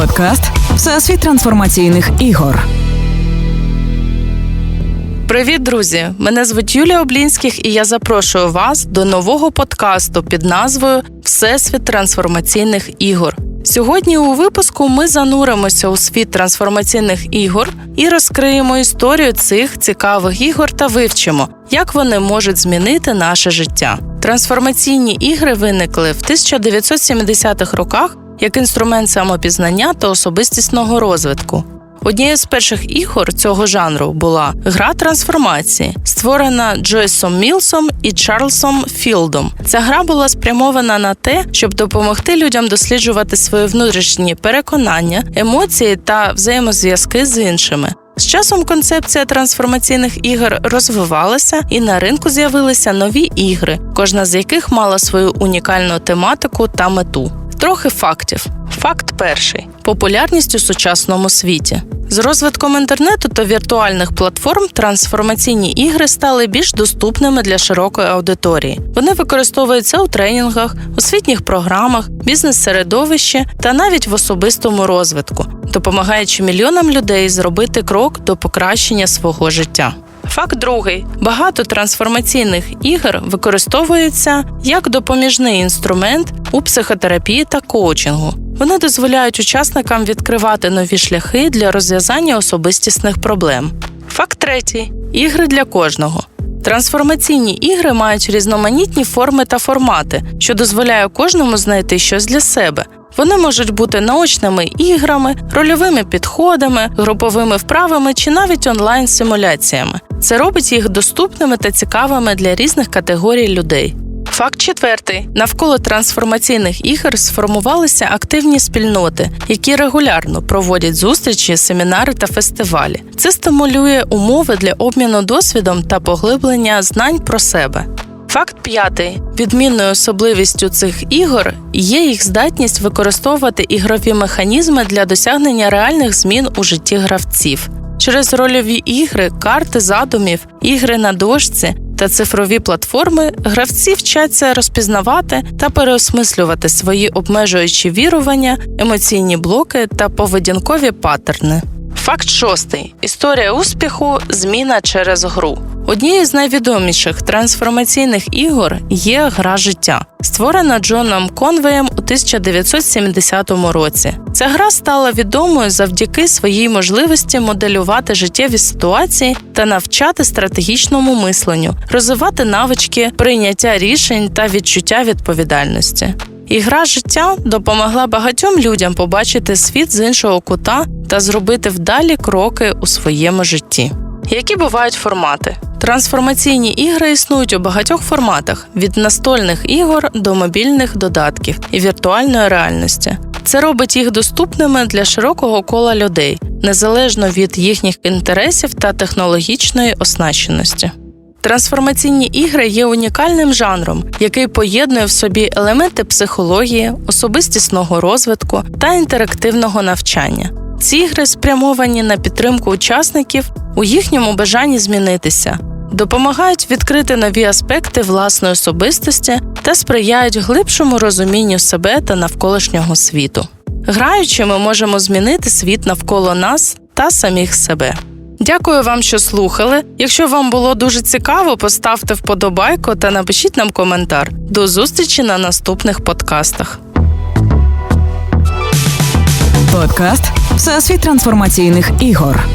Подкаст Всесвіт трансформаційних ігор. Привіт, друзі! Мене звуть Юлія Облінських, і я запрошую вас до нового подкасту під назвою Всесвіт трансформаційних ігор. Сьогодні у випуску ми зануримося у світ трансформаційних ігор і розкриємо історію цих цікавих ігор та вивчимо, як вони можуть змінити наше життя. Трансформаційні ігри виникли в 1970-х роках як інструмент самопізнання та особистісного розвитку. Однією з перших ігор цього жанру була гра трансформації, створена Джойсом Мілсом і Чарльзом Філдом. Ця гра була спрямована на те, щоб допомогти людям досліджувати свої внутрішні переконання, емоції та взаємозв'язки з іншими. З часом концепція трансформаційних ігор розвивалася, і на ринку з'явилися нові ігри, кожна з яких мала свою унікальну тематику та мету. Трохи фактів. Факт перший: популярність у сучасному світі. З розвитком інтернету та віртуальних платформ трансформаційні ігри стали більш доступними для широкої аудиторії. Вони використовуються у тренінгах, освітніх програмах, бізнес-середовищі та навіть в особистому розвитку, допомагаючи мільйонам людей зробити крок до покращення свого життя. Факт другий: багато трансформаційних ігор використовуються як допоміжний інструмент у психотерапії та коучингу. Вони дозволяють учасникам відкривати нові шляхи для розв'язання особистісних проблем. Факт третій: ігри для кожного. Трансформаційні ігри мають різноманітні форми та формати, що дозволяє кожному знайти щось для себе. Вони можуть бути наочними іграми, рольовими підходами, груповими вправами чи навіть онлайн-симуляціями. Це робить їх доступними та цікавими для різних категорій людей. Факт четвертий: навколо трансформаційних ігор сформувалися активні спільноти, які регулярно проводять зустрічі, семінари та фестивалі. Це стимулює умови для обміну досвідом та поглиблення знань про себе. Факт п'ятий: відмінною особливістю цих ігор є їх здатність використовувати ігрові механізми для досягнення реальних змін у житті гравців. Через рольові ігри, карти задумів, ігри на дошці та цифрові платформи гравці вчаться розпізнавати та переосмислювати свої обмежуючі вірування, емоційні блоки та поведінкові паттерни. Факт шостий: історія успіху зміна через гру. Однією з найвідоміших трансформаційних ігор є гра життя, створена Джоном Конвеєм у 1970 році. Ця гра стала відомою завдяки своїй можливості моделювати життєві ситуації та навчати стратегічному мисленню, розвивати навички, прийняття рішень та відчуття відповідальності. Ігра життя допомогла багатьом людям побачити світ з іншого кута та зробити вдалі кроки у своєму житті. Які бувають формати? Трансформаційні ігри існують у багатьох форматах: від настольних ігор до мобільних додатків і віртуальної реальності. Це робить їх доступними для широкого кола людей, незалежно від їхніх інтересів та технологічної оснащеності. Трансформаційні ігри є унікальним жанром, який поєднує в собі елементи психології, особистісного розвитку та інтерактивного навчання. Ці ігри спрямовані на підтримку учасників у їхньому бажанні змінитися, допомагають відкрити нові аспекти власної особистості та сприяють глибшому розумінню себе та навколишнього світу. Граючи, ми можемо змінити світ навколо нас та самих себе. Дякую вам, що слухали. Якщо вам було дуже цікаво, поставте вподобайку та напишіть нам коментар. До зустрічі на наступних подкастах. Подкаст Всесвіт трансформаційних ігор.